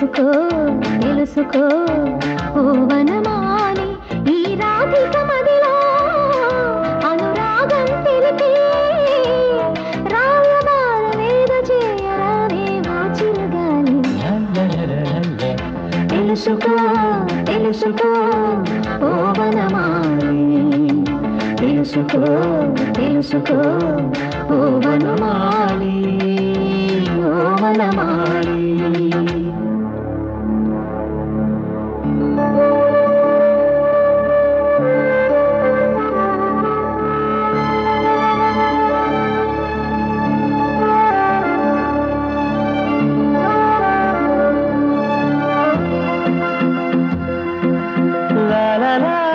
తెలుసుకో తెలుసుకో. ఓ వనమాలి ఈ రాధిక మదిలో అనురాగం తెలిపి రాయబార వేద చేయరానేమో చిరగాలి తెలుసుకో తెలుసుకో. ఓ వనమాలి తెలుసుకో తెలుసుకో. ఓ వనమాలి ఓ వనమాలి la la